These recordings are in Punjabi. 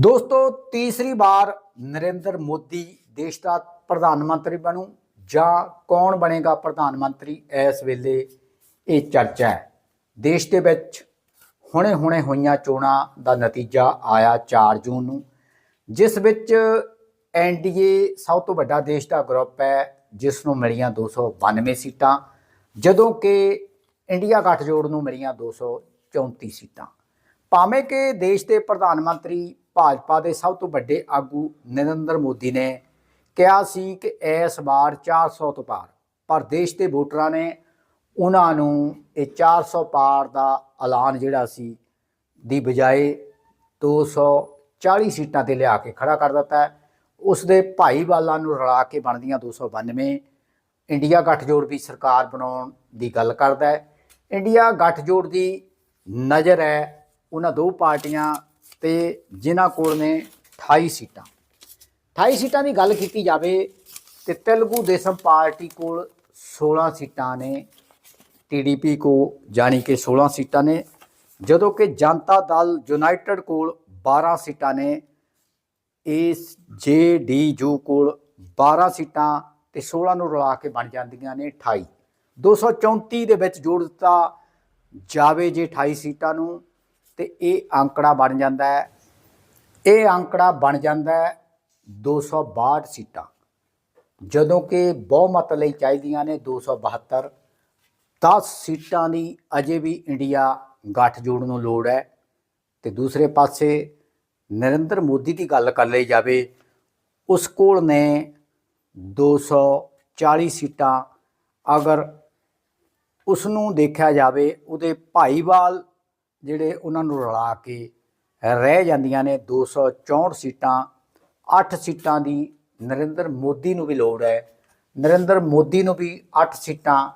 ਦੋਸਤੋ, ਤੀਸਰੀ ਵਾਰ ਨਰਿੰਦਰ ਮੋਦੀ ਦੇਸ਼ ਦਾ ਪ੍ਰਧਾਨ ਮੰਤਰੀ ਬਣੂ ਜਾਂ ਕੌਣ ਬਣੇਗਾ ਪ੍ਰਧਾਨ ਮੰਤਰੀ, ਇਸ ਵੇਲੇ ਇਹ ਚਰਚਾ ਹੈ। ਦੇਸ਼ ਦੇ ਵਿੱਚ ਹੁਣੇ-ਹੁਣੇ ਹੋਈਆਂ ਚੋਣਾਂ ਦਾ ਨਤੀਜਾ ਆਇਆ 4 ਜੂਨ ਨੂੰ, ਜਿਸ ਵਿੱਚ ਐਨਡੀਏ ਸਭ ਤੋਂ ਵੱਡਾ ਦੇਸ਼ ਦਾ ਗਰੁੱਪ ਹੈ, ਜਿਸ ਨੂੰ ਮਿਲੀਆਂ 292 ਸੀਟਾਂ, ਜਦੋਂ ਕਿ ਇੰਡੀਆ ਗੱਠਜੋੜ ਨੂੰ ਮਿਲੀਆਂ 234 ਸੀਟਾਂ। ਭਾਵੇਂ ਕਿ ਦੇਸ਼ ਦੇ ਪ੍ਰਧਾਨ ਮੰਤਰੀ ਭਾਜਪਾ ਦੇ ਸਭ ਤੋਂ ਵੱਡੇ ਆਗੂ ਨਰਿੰਦਰ ਮੋਦੀ ਨੇ ਕਿਹਾ ਸੀ ਕਿ ਇਸ ਵਾਰ 400 ਤੋਂ ਪਾਰ, ਪਰ ਦੇਸ਼ ਦੇ ਵੋਟਰਾਂ ਨੇ ਉਹਨਾਂ ਨੂੰ ਇਹ 400 ਪਾਰ ਦਾ ਐਲਾਨ ਜਿਹੜਾ ਸੀ, ਦੀ ਬਜਾਏ 240 ਸੀਟਾਂ ਤੇ ਲਿਆ ਕੇ ਖੜਾ ਕਰ ਦਿੱਤਾ ਹੈ। ਉਸ ਦੇ ਭਾਈਵਾਲਾਂ ਨੂੰ ਰਲਾ ਕੇ ਬਣਦੀਆਂ 292 ਇੰਡੀਆ ਗੱਠਜੋੜ ਵੀ ਸਰਕਾਰ ਬਣਾਉਣ ਦੀ ਗੱਲ ਕਰਦਾ ਹੈ। ਇੰਡੀਆ ਗੱਠਜੋੜ ਦੀ ਨਜ਼ਰ ਹੈ, ਉਹਨਾਂ ਦੋ ਪਾਰਟੀਆਂ ਤੇ ਜਿਨ੍ਹਾਂ ਕੋਲ ਨੇ 28 ਸੀਟਾਂ। 28 ਸੀਟਾਂ ਦੀ ਗੱਲ ਕੀਤੀ ਜਾਵੇ ਤੇ ਤੇਲਗੂ ਦੇਸ਼ਮ ਪਾਰਟੀ ਕੋਲ 16 ਸੀਟਾਂ ਨੇ ਟੀਡੀਪੀ ਕੋ ਜਾਣੀ ਕਿ 16 ਸੀਟਾਂ ਨੇ, ਜਦੋਂ ਕਿ ਜਨਤਾ ਦਲ ਯੂਨਾਈਟਿਡ ਕੋਲ 12 ਸੀਟਾਂ ਨੇ, ਇਸ ਜੇਡੀਯੂ ਕੋਲ 12 ਸੀਟਾਂ ਤੇ 16 ਨੂੰ ਰਲਾ ਕੇ ਬਣ ਜਾਂਦੀਆਂ ਨੇ 28 234 ਦੇ ਵਿੱਚ ਜੋੜ ਦਿੱਤਾ ਜਾਵੇ ਜੇ 28 ਸੀਟਾਂ ਨੂੰ ਤੇ ਇਹ ਅੰਕੜਾ ਬਣ ਜਾਂਦਾ ਹੈ। ਇਹ ਅੰਕੜਾ ਬਣ ਜਾਂਦਾ ਹੈ 262 ਸੀਟਾਂ। ਜਦੋਂ ਕਿ ਬਹੁਮਤ ਲਈ ਚਾਹੀਦੀਆਂ ਨੇ 272 10 ਸੀਟਾਂ ਦੀ ਅਜੇ ਵੀ ਇੰਡੀਆ ਗੱਠਜੋੜ ਨੂੰ ਲੋੜ ਹੈ। ਤੇ ਦੂਸਰੇ ਪਾਸੇ ਨਰਿੰਦਰ ਮੋਦੀ ਦੀ ਗੱਲ ਕਰ ਲਈ ਜਾਵੇ, ਉਸ ਕੋਲ ਨੇ 240 ਸੀਟਾਂ। ਅਗਰ ਉਸ ਨੂੰ ਦੇਖਿਆ ਜਾਵੇ, ਉਹਦੇ ਭਾਈਵਾਲ ਜਿਹੜੇ ਉਹਨਾਂ ਨੂੰ ਰਲਾ ਕੇ ਰਹਿ ਜਾਂਦੀਆਂ ਨੇ 264 ਸੀਟਾਂ 8 ਸੀਟਾਂ ਦੀ ਨਰਿੰਦਰ ਮੋਦੀ ਨੂੰ ਵੀ ਲੋੜ ਹੈ। ਨਰਿੰਦਰ ਮੋਦੀ ਨੂੰ ਵੀ 8 ਸੀਟਾਂ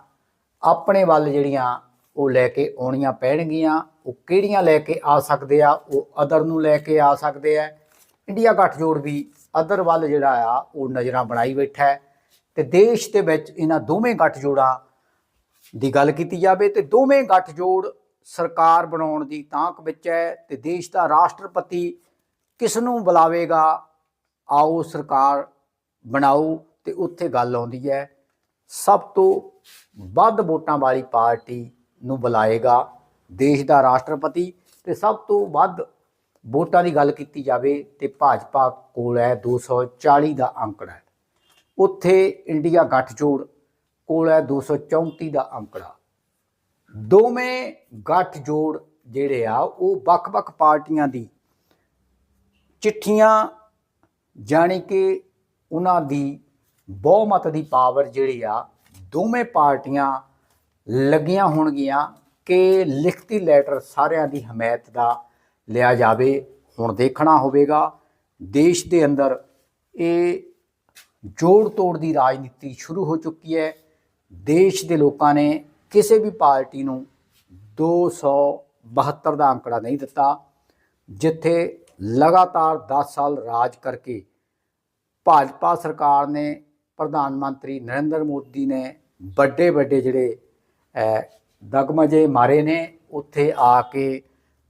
ਆਪਣੇ ਵੱਲ ਜਿਹੜੀਆਂ ਉਹ ਲੈ ਕੇ ਆਉਣੀਆਂ ਪੈਣਗੀਆਂ। ਉਹ ਕਿਹੜੀਆਂ ਲੈ ਕੇ ਆ ਸਕਦੇ ਆ? ਉਹ ਅਦਰ ਨੂੰ ਲੈ ਕੇ ਆ ਸਕਦੇ ਆ। ਇੰਡੀਆ ਗੱਠਜੋੜ ਵੀ ਅਦਰ ਵੱਲ ਜਿਹੜਾ ਆ, ਉਹ ਨਜ਼ਰਾਂ ਬਣਾਈ ਬੈਠਾ ਹੈ। ਤੇ ਦੇਸ਼ ਦੇ ਵਿੱਚ ਇਹਨਾਂ ਦੋਵੇਂ ਗੱਠਜੋੜਾਂ ਦੀ ਗੱਲ ਕੀਤੀ ਜਾਵੇ ਤੇ ਦੋਵੇਂ ਗੱਠਜੋੜ ਸਰਕਾਰ ਬਣਾਉਣ ਦੀ ਤਾਂਕ ਵਿੱਚ ਹੈ ਤੇ ਦੇਸ਼ ਦਾ ਰਾਸ਼ਟਰਪਤੀ ਕਿਸ ਨੂੰ ਬੁਲਾਵੇਗਾ? ਆਓ ਸਰਕਾਰ ਬਣਾਓ ਤੇ ਉੱਥੇ ਗੱਲ ਆਉਂਦੀ ਹੈ। ਸਭ ਤੋਂ ਵੱਧ ਵੋਟਾਂ ਵਾਲੀ ਪਾਰਟੀ ਨੂੰ ਬੁਲਾਏਗਾ ਦੇਸ਼ ਦਾ ਰਾਸ਼ਟਰਪਤੀ ਤੇ ਸਭ ਤੋਂ ਵੱਧ ਵੋਟਾਂ ਦੀ ਗੱਲ ਕੀਤੀ ਜਾਵੇ ਤੇ ਭਾਜਪਾ ਕੋਲ ਹੈ 240 ਦਾ ਅੰਕੜਾ ਹੈ। ਉੱਥੇ ਇੰਡੀਆ ਗੱਠਜੋੜ ਕੋਲ ਹੈ 234 ਦਾ ਅੰਕੜਾ। ਦੋਵੇਂ ਗੱਠਜੋੜ ਜਿਹੜੇ ਆ, ਉਹ ਵੱਖ-ਵੱਖ ਪਾਰਟੀਆਂ ਦੀ ਚਿੱਠੀਆਂ ਜਾਣੀ ਕਿ ਉਹਨਾਂ ਦੀ ਬਹੁਮਤ ਦੀ ਪਾਵਰ ਜਿਹੜੀ ਆ, ਦੋਵੇਂ ਪਾਰਟੀਆਂ ਲੱਗੀਆਂ ਹੋਣਗੀਆਂ ਕਿ ਲਿਖਤੀ ਲੈਟਰ ਸਾਰਿਆਂ ਦੀ ਹਮਾਇਤ ਦਾ ਲਿਆ ਜਾਵੇ, ਹੁਣ ਦੇਖਣਾ ਹੋਵੇਗਾ। ਦੇਸ਼ ਦੇ ਅੰਦਰ ਇਹ ਜੋੜ ਤੋੜ ਦੀ ਰਾਜਨੀਤੀ ਸ਼ੁਰੂ ਹੋ ਚੁੱਕੀ ਹੈ। ਦੇਸ਼ ਦੇ ਲੋਕਾਂ ਨੇ ਕਿਸੇ ਵੀ ਪਾਰਟੀ ਨੂੰ 272 ਦਾ ਅੰਕੜਾ ਨਹੀਂ ਦਿੱਤਾ, ਜਿੱਥੇ ਲਗਾਤਾਰ 10 ਸਾਲ ਰਾਜ ਕਰਕੇ ਭਾਜਪਾ ਸਰਕਾਰ ਨੇ, ਪ੍ਰਧਾਨ ਮੰਤਰੀ ਨਰਿੰਦਰ ਮੋਦੀ ਨੇ ਵੱਡੇ ਵੱਡੇ ਜਿਹੜੇ ਦਗਮਜੇ ਮਾਰੇ ਨੇ, ਉੱਥੇ ਆ ਕੇ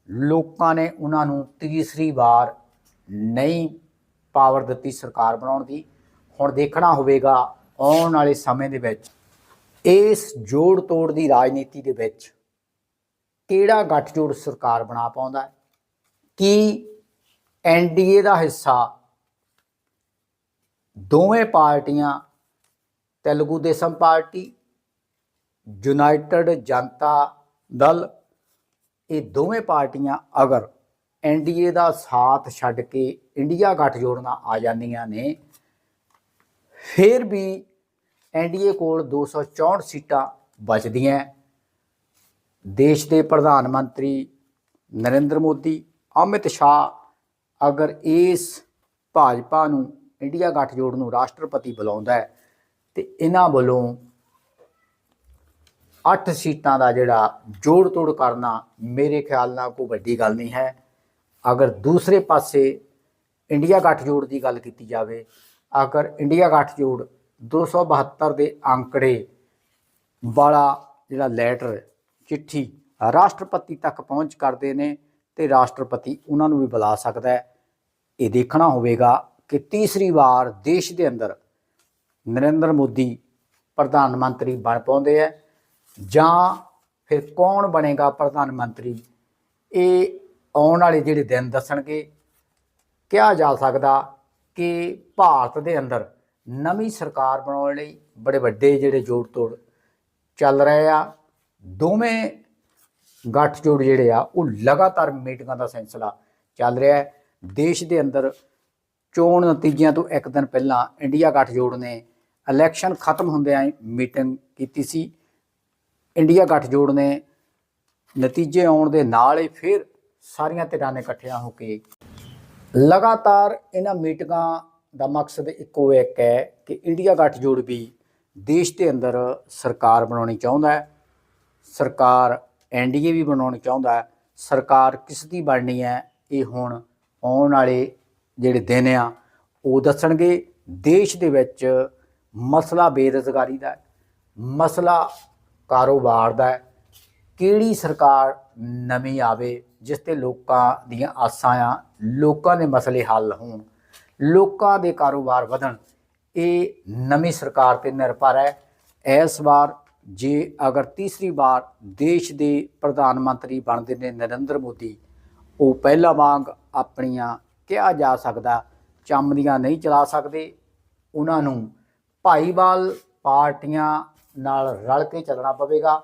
ਲੋਕਾਂ ਨੇ ਉਹਨਾਂ ਨੂੰ ਤੀਸਰੀ ਵਾਰ ਨਹੀਂ ਪਾਵਰ ਦਿੱਤੀ ਸਰਕਾਰ ਬਣਾਉਣ ਦੀ। ਹੁਣ ਦੇਖਣਾ ਹੋਵੇਗਾ ਆਉਣ ਵਾਲੇ ਸਮੇਂ ਦੇ ਵਿੱਚ ਇਸ ਜੋੜ ਤੋੜ ਦੀ ਰਾਜਨੀਤੀ ਦੇ ਵਿੱਚ ਕਿਹੜਾ ਗੱਠਜੋੜ ਸਰਕਾਰ ਬਣਾ ਪਾਉਂਦਾ ਹੈ? ਕੀ ਐਨਡੀਏ ਦਾ ਹਿੱਸਾ ਦੋਵੇਂ ਪਾਰਟੀਆਂ, ਤੇਲਗੂ ਦੇਸ਼ਮ ਪਾਰਟੀ, ਯੂਨਾਈਟਿਡ ਜਨਤਾ ਦਲ, ਇਹ ਦੋਵੇਂ ਪਾਰਟੀਆਂ ਅਗਰ ਐਨਡੀਏ ਦਾ ਸਾਥ ਛੱਡ ਕੇ ਇੰਡੀਆ ਗੱਠਜੋੜ ਨਾਲ ਆ ਜਾਂਦੀਆਂ ਨੇ, ਫਿਰ ਵੀ ਐਨਡੀਏ ਕੋਲ 264 ਸੀਟਾਂ ਬਚਦੀਆਂ ਦੇਸ਼ ਦੇ ਪ੍ਰਧਾਨ ਮੰਤਰੀ ਨਰਿੰਦਰ ਮੋਦੀ, ਅਮਿਤ ਸ਼ਾਹ ਅਗਰ ਇਸ ਭਾਜਪਾ ਨੂੰ, ਇੰਡੀਆ ਗੱਠਜੋੜ ਨੂੰ ਰਾਸ਼ਟਰਪਤੀ ਬੁਲਾਉਂਦਾ ਹੈ, ਤੇ ਇਹਨਾਂ ਵੱਲੋਂ 8 ਸੀਟਾਂ ਦਾ ਜਿਹੜਾ ਜੋੜ ਤੋੜ ਕਰਨਾ ਮੇਰੇ ਖਿਆਲ ਨਾਲ ਕੋਈ ਵੱਡੀ ਗੱਲ ਨਹੀਂ ਹੈ। ਅਗਰ ਦੂਸਰੇ ਪਾਸੇ ਇੰਡੀਆ ਗੱਠਜੋੜ ਦੀ ਗੱਲ ਕੀਤੀ ਜਾਵੇ, ਅਗਰ ਇੰਡੀਆ ਗੱਠਜੋੜ 272 ਦੇ ਅੰਕੜੇ ਵਾਲਾ ਜਿਹੜਾ ਲੈਟਰ ਚਿੱਠੀ ਰਾਸ਼ਟਰਪਤੀ ਤੱਕ ਪਹੁੰਚ ਕਰਦੇ ਨੇ ਤੇ ਰਾਸ਼ਟਰਪਤੀ ਉਹਨਾਂ ਨੂੰ ਵੀ ਬੁਲਾ ਸਕਦਾ ਹੈ। ਇਹ ਦੇਖਣਾ ਹੋਵੇਗਾ ਕਿ ਤੀਸਰੀ ਵਾਰ ਦੇਸ਼ ਦੇ ਅੰਦਰ ਨਰਿੰਦਰ ਮੋਦੀ ਪ੍ਰਧਾਨ ਮੰਤਰੀ ਬਣ ਪਾਉਂਦੇ ਹੈ ਜਾਂ ਫਿਰ ਕੌਣ ਬਣੇਗਾ ਪ੍ਰਧਾਨ ਮੰਤਰੀ? ਇਹ ਆਉਣ ਵਾਲੇ ਜਿਹੜੇ ਦਿਨ ਦੱਸਣਗੇ। ਕਿਹਾ ਜਾ ਸਕਦਾ ਕਿ ਭਾਰਤ ਦੇ ਅੰਦਰ ਨਵੀਂ ਸਰਕਾਰ ਬਣਾਉਣ ਲਈ ਬੜੇ ਵੱਡੇ ਜਿਹੜੇ ਜੋੜ ਤੋੜ ਚੱਲ ਰਹੇ ਆ। ਦੋਵੇਂ ਗੱਠਜੋੜ ਜਿਹੜੇ ਆ, ਉਹ ਲਗਾਤਾਰ ਮੀਟਿੰਗਾਂ ਦਾ ਸਿਲਸਿਲਾ ਚੱਲ ਰਿਹਾ ਹੈ। ਦੇਸ਼ ਦੇ ਅੰਦਰ ਚੋਣ ਨਤੀਜਿਆਂ ਤੋਂ ਇੱਕ ਦਿਨ ਪਹਿਲਾਂ ਇੰਡੀਆ ਗੱਠਜੋੜ ਨੇ ਇਲੈਕਸ਼ਨ ਖਤਮ ਹੁੰਦਿਆਂ ਮੀਟਿੰਗ ਕੀਤੀ ਸੀ। ਇੰਡੀਆ ਗੱਠਜੋੜ ਨੇ ਨਤੀਜੇ ਆਉਣ ਦੇ ਨਾਲ ਹੀ ਫਿਰ ਸਾਰੀਆਂ ਧਿਰਾਂ ਨੇ ਇਕੱਠੀਆਂ ਹੋ ਕੇ ਲਗਾਤਾਰ ਇਹਨਾਂ ਮੀਟਿੰਗਾਂ ਦਾ ਮਕਸਦ ਇੱਕੋ ਇੱਕ ਹੈ ਕਿ ਇੰਡੀਆ ਗੱਠਜੋੜ ਵੀ ਦੇਸ਼ ਦੇ ਅੰਦਰ ਸਰਕਾਰ ਬਣਾਉਣੀ ਚਾਹੁੰਦਾ ਹੈ। ਸਰਕਾਰ ਐਨਡੀਏ ਵੀ ਬਣਾਉਣੀ ਚਾਹੁੰਦਾ ਹੈ। ਸਰਕਾਰ ਕਿਸ ਦੀ ਬਣਨੀ ਹੈ, ਇਹ ਹੁਣ ਆਉਣ ਵਾਲੇ ਜਿਹੜੇ ਦਿਨ ਆ, ਉਹ ਦੱਸਣਗੇ। ਦੇਸ਼ ਦੇ ਵਿੱਚ ਮਸਲਾ ਬੇਰੁਜ਼ਗਾਰੀ ਦਾ ਹੈ, ਮਸਲਾ ਕਾਰੋਬਾਰ ਦਾ ਹੈ। ਕਿਹੜੀ ਸਰਕਾਰ ਨਵੀਂ ਆਵੇ, ਜਿਸ ਤੇ ਲੋਕਾਂ ਦੀਆਂ ਆਸਾਂ ਆ, ਲੋਕਾਂ ਦੇ ਮਸਲੇ ਹੱਲ ਹੋਣ। ਲੋਕਾਂ ਦੇ ਕਾਰੋਬਾਰ ਵਧਣ, ਇਹ ਨਵੀਂ ਸਰਕਾਰ ਤੇ ਨਿਰਭਰ ਹੈ। ਇਸ ਵਾਰ ਜੇ ਅਗਰ ਤੀਸਰੀ ਵਾਰ ਦੇਸ਼ ਦੇ ਪ੍ਰਧਾਨ ਮੰਤਰੀ ਬਣਦੇ ਨੇ ਨਰਿੰਦਰ ਮੋਦੀ, ਉਹ ਪਹਿਲਾ ਵਾਂਗ ਆਪਣੀਆਂ ਕਿਹਾ ਜਾ ਸਕਦਾ ਚੰਮਦੀਆਂ ਨਹੀਂ ਚਲਾ ਸਕਦੇ। ਉਹਨਾਂ ਨੂੰ ਭਾਈਵਾਲ ਪਾਰਟੀਆਂ ਨਾਲ ਰਲ ਕੇ ਚੱਲਣਾ ਪਵੇਗਾ।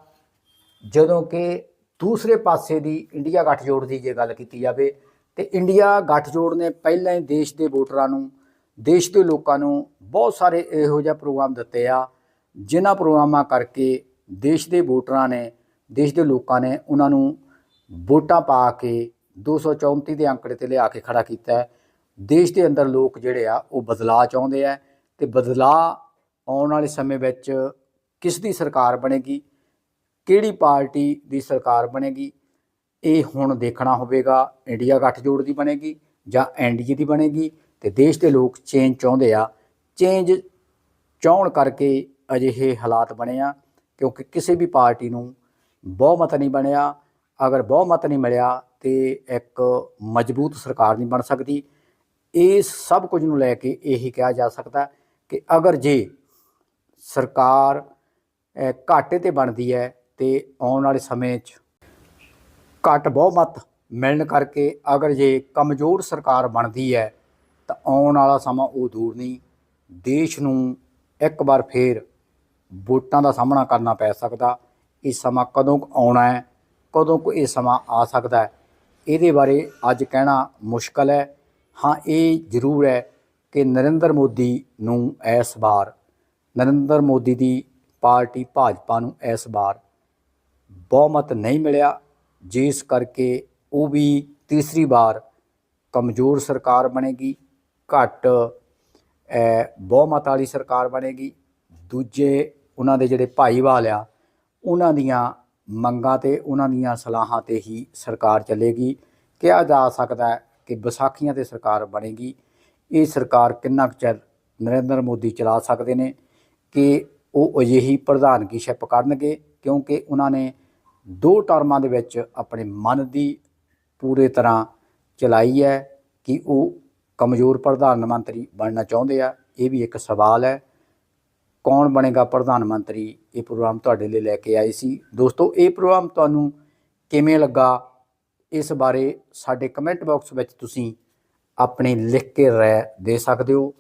ਜਦੋਂ ਕਿ ਦੂਸਰੇ ਪਾਸੇ ਦੀ ਇੰਡੀਆ ਗੱਠਜੋੜ ਦੀ ਜੇ ਗੱਲ ਕੀਤੀ ਜਾਵੇ ਤੇ ਇੰਡੀਆ ਗੱਠਜੋੜ ਨੇ ਪਹਿਲਾਂ ਹੀ ਦੇਸ਼ ਦੇ ਵੋਟਰਾਂ ਨੂੰ, ਦੇਸ਼ ਦੇ ਲੋਕਾਂ ਨੂੰ ਬਹੁਤ ਸਾਰੇ ਇਹੋ ਜਿਹੇ ਪ੍ਰੋਗਰਾਮ ਦਿੱਤੇ ਆ, ਜਿਨ੍ਹਾਂ ਪ੍ਰੋਗਰਾਮਾਂ ਕਰਕੇ ਦੇਸ਼ ਦੇ ਵੋਟਰਾਂ ਨੇ, ਦੇਸ਼ ਦੇ ਲੋਕਾਂ ਨੇ ਉਹਨਾਂ ਨੂੰ ਵੋਟਾਂ ਪਾ ਕੇ 234 ਦੇ ਅੰਕੜੇ ਤੇ ਲਿਆ ਕੇ ਖੜਾ ਕੀਤਾ ਹੈ। ਦੇਸ਼ ਦੇ ਅੰਦਰ ਲੋਕ ਜਿਹੜੇ ਆ, ਉਹ ਬਦਲਾਅ ਚਾਹੁੰਦੇ ਆ ਤੇ ਬਦਲਾਅ ਆਉਣ ਵਾਲੇ ਸਮੇਂ ਵਿੱਚ ਕਿਸ ਦੀ ਸਰਕਾਰ ਬਣੇਗੀ, ਕਿਹੜੀ ਪਾਰਟੀ ਦੀ ਸਰਕਾਰ ਬਣੇਗੀ ਇਹ ਹੁਣ ਦੇਖਣਾ ਹੋਵੇਗਾ ਇੰਡੀਆ ਗੱਠਜੋੜ ਦੀ ਬਣੇਗੀ ਜਾਂ ਐਨਡੀਏ ਦੀ ਬਣੇਗੀ ਤੇ ਦੇਸ਼ ਦੇ ਲੋਕ ਚੇਂਜ ਚਾਹੁੰਦੇ ਆ, ਚੇਂਜ ਚਾਹਣ ਕਰਕੇ ਅਜਿਹੇ ਹਾਲਾਤ ਬਣੇ ਆ, ਕਿਉਂਕਿ ਕਿਸੇ ਵੀ ਪਾਰਟੀ ਨੂੰ ਬਹੁਮਤ ਨਹੀਂ ਬਣਿਆ, ਅਗਰ ਬਹੁਮਤ ਨਹੀਂ ਮਿਲਿਆ ਤੇ ਇੱਕ ਮਜ਼ਬੂਤ ਸਰਕਾਰ ਨਹੀਂ ਬਣ ਸਕਦੀ। ਇਹ ਸਭ ਕੁਝ ਨੂੰ ਲੈ ਕੇ ਇਹੀ ਕਿਹਾ ਜਾ ਸਕਦਾ ਕਿ ਅਗਰ ਜੇ ਸਰਕਾਰ ਘਾਟੇ ਤੇ ਬਣਦੀ ਹੈ ਤੇ ਆਉਣ ਵਾਲੇ ਸਮੇਂ 'ਚ ਘੱਟ ਬਹੁਮਤ ਮਿਲਣ ਕਰਕੇ ਅਗਰ ਜੇ ਕਮਜ਼ੋਰ ਸਰਕਾਰ ਬਣਦੀ ਹੈ, ਤਾਂ ਆਉਣ ਵਾਲਾ ਸਮਾਂ ਉਹ ਦੂਰ ਨਹੀਂ। ਦੇਸ਼ ਨੂੰ ਇੱਕ ਵਾਰ ਫੇਰ ਵੋਟਾਂ ਦਾ ਸਾਹਮਣਾ ਕਰਨਾ ਪੈ ਸਕਦਾ। ਇਹ ਸਮਾਂ ਕਦੋਂ ਕੁ ਆਉਣਾ ਹੈ, ਕਦੋਂ ਕੁ ਇਹ ਸਮਾਂ ਆ ਸਕਦਾ ਹੈ, ਇਹਦੇ ਬਾਰੇ ਅੱਜ ਕਹਿਣਾ ਮੁਸ਼ਕਲ ਹੈ। ਹਾਂ, ਇਹ ਜ਼ਰੂਰ ਹੈ ਕਿ ਨਰਿੰਦਰ ਮੋਦੀ ਨੂੰ ਇਸ ਵਾਰ, ਨਰਿੰਦਰ ਮੋਦੀ ਦੀ ਪਾਰਟੀ ਭਾਜਪਾ ਨੂੰ ਇਸ ਵਾਰ ਬਹੁਮਤ ਨਹੀਂ ਮਿਲਿਆ। ਜਿਸ ਕਰਕੇ ਉਹ ਵੀ ਤੀਸਰੀ ਵਾਰ ਕਮਜ਼ੋਰ ਸਰਕਾਰ ਬਣੇਗੀ, ਘੱਟ ਬਹੁਮਤ ਵਾਲੀ ਸਰਕਾਰ ਬਣੇਗੀ, ਦੂਜੇ ਉਹਨਾਂ ਦੇ ਜਿਹੜੇ ਭਾਈਵਾਲ ਆ, ਉਹਨਾਂ ਦੀਆਂ ਮੰਗਾਂ ਤੇ, ਉਹਨਾਂ ਦੀਆਂ ਸਲਾਹਾਂ ਤੇ ਹੀ ਸਰਕਾਰ ਚੱਲੇਗੀ। ਕਿਹਾ ਜਾ ਸਕਦਾ ਹੈ ਕਿ ਵਿਸਾਖੀਆਂ ਤੇ ਸਰਕਾਰ ਬਣੇਗੀ। ਇਹ ਸਰਕਾਰ ਕਿੰਨਾ ਕੁ ਚਿਰ ਨਰਿੰਦਰ ਮੋਦੀ ਚਲਾ ਸਕਦੇ ਨੇ ਕਿ ਉਹ ਅਜਿਹੀ ਪ੍ਰਧਾਨਗੀ ਸ਼ਿਪ ਕਰਨਗੇ, ਕਿਉਂਕਿ ਉਹਨਾਂ ਨੇ ਦੋ ਟਰਮਾਂ ਦੇ ਵਿੱਚ ਆਪਣੇ ਮਨ ਦੀ ਪੂਰੇ ਤਰ੍ਹਾਂ ਚਲਾਈ ਹੈ ਕਿ ਉਹ ਕਮਜ਼ੋਰ ਪ੍ਰਧਾਨ ਮੰਤਰੀ ਬਣਨਾ ਚਾਹੁੰਦੇ ਆ। ਇਹ ਵੀ ਇੱਕ ਸਵਾਲ ਹੈ। ਕੌਣ ਬਣੇਗਾ ਪ੍ਰਧਾਨ ਮੰਤਰੀ? ਇਹ ਪ੍ਰੋਗਰਾਮ ਤੁਹਾਡੇ ਲਈ ਲੈ ਕੇ ਆਏ ਸੀ। ਦੋਸਤੋ, ਇਹ ਪ੍ਰੋਗਰਾਮ ਤੁਹਾਨੂੰ ਕਿਵੇਂ ਲੱਗਾ? ਇਸ ਬਾਰੇ ਸਾਡੇ ਕਮੈਂਟ ਬਾਕਸ ਵਿੱਚ ਤੁਸੀਂ ਆਪਣੀ ਲਿਖ ਕੇ ਰਾਏ ਦੇ ਸਕਦੇ ਹੋ।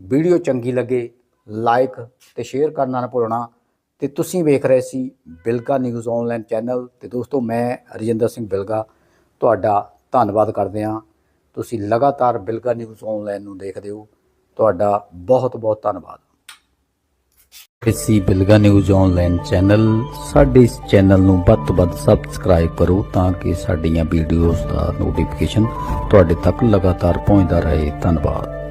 ਵੀਡੀਓ ਚੰਗੀ ਲੱਗੇ, ਲਾਈਕ ਤੇ ਸ਼ੇਅਰ ਕਰਨਾ ਨਾ ਭੁੱਲਣਾ। ਤੇ ਤੁਸੀਂ ਵੇਖ ਰਹੇ ਸੀ ਬਿਲਗਾ ਨਿਊਜ਼ ਆਨਲਾਈਨ ਚੈਨਲ ਤੇ ਦੋਸਤੋ ਮੈਂ ਰਜਿੰਦਰ ਸਿੰਘ ਬਿਲਗਾ ਤੁਹਾਡਾ ਧੰਨਵਾਦ ਕਰਦੇ ਹਾਂ। ਤੁਸੀਂ ਲਗਾਤਾਰ ਬਿਲਗਾ ਨਿਊਜ਼ ਆਨਲਾਈਨ ਨੂੰ ਦੇਖਦੇ ਹੋ। ਤੁਹਾਡਾ ਬਹੁਤ ਬਹੁਤ ਧੰਨਵਾਦ। ਕਿਸੇ ਬਿਲਗਾ ਨਿਊਜ਼ ਆਨਲਾਈਨ ਚੈਨਲ। ਸਾਡੇ ਇਸ ਚੈਨਲ ਨੂੰ ਵੱਧ ਤੋਂ ਵੱਧ ਸਬਸਕ੍ਰਾਈਬ ਕਰੋ ਤਾਂ ਕਿ ਸਾਡੀਆਂ ਵੀਡੀਓਜ਼ ਦਾ ਨੋਟੀਫਿਕੇਸ਼ਨ ਤੁਹਾਡੇ ਤੱਕ ਲਗਾਤਾਰ ਪਹੁੰਚਦਾ ਰਹੇ। ਧੰਨਵਾਦ।